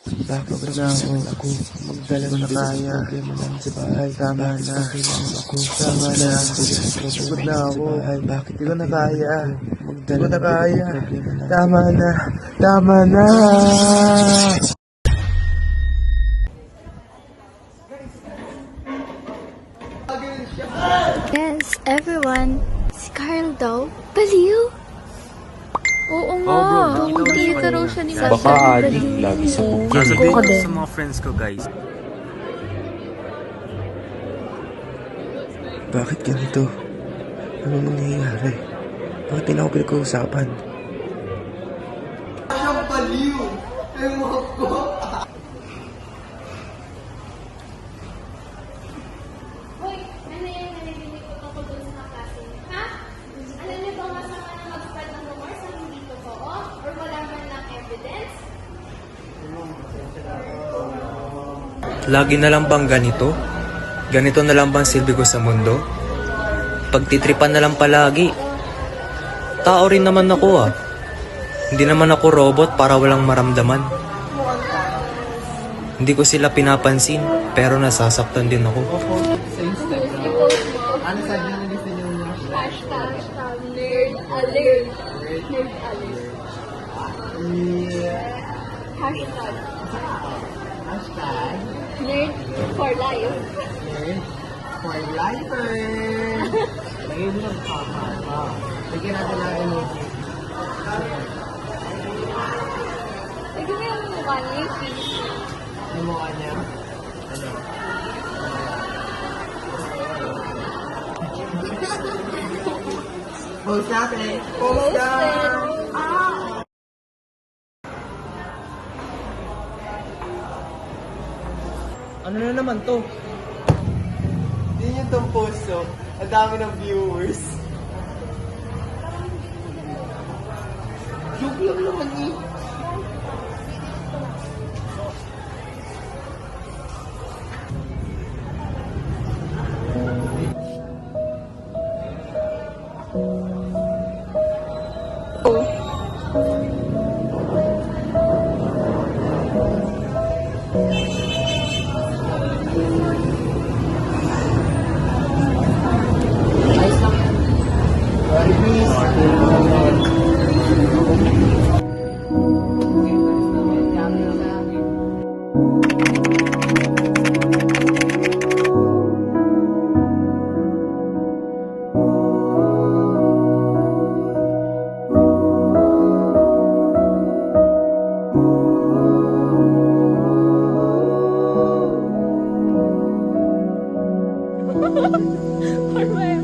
Bakit na ako, ako. Magdala ng kaya sa bahay Tama na. Ako Tama na. Pagod na ako. Bakit ko na kaya. Ko na kaya. Tama na. Tama na. Yes, everyone. Si Carl daw. Baliw? Oo nga. Hindi ka raw siya ni Baka adik, lagi sa bukid. Sasabihin Ako ko din. sa mga friends ko guys. Bakit ganito? Ano nangyayari? Bakit nila ako pinag-uusapan? Hoy, ano yung narinig ko tungkol dun sa kaklase niyo, ha? Alam niyo ba masama na mag-spread ng rumor sa hindi totoo? Or wala man lang evidence? Lagi na lang bang ganito? Ganito na lang bang silbi ko sa mundo? Pagtitripan na lang palagi. Tao rin naman ako ah. Hindi naman ako robot para walang maramdaman. Hindi ko sila pinapansin, pero nasasaktan din ako. Hashtag, nerd alert. Nerd alert. Hashtag. Nerd for life. for lifer. Lagyan mo ng kama. Ah, Lagyan natin ng emoji. Tignan mo yung mukha niya, yung face. Yung mukha niya. Ano? Post natin. Post natin. Ano na naman to? Yun yung tong post, oh. Ang dami ng viewers. Joke lang naman eh. Hard way.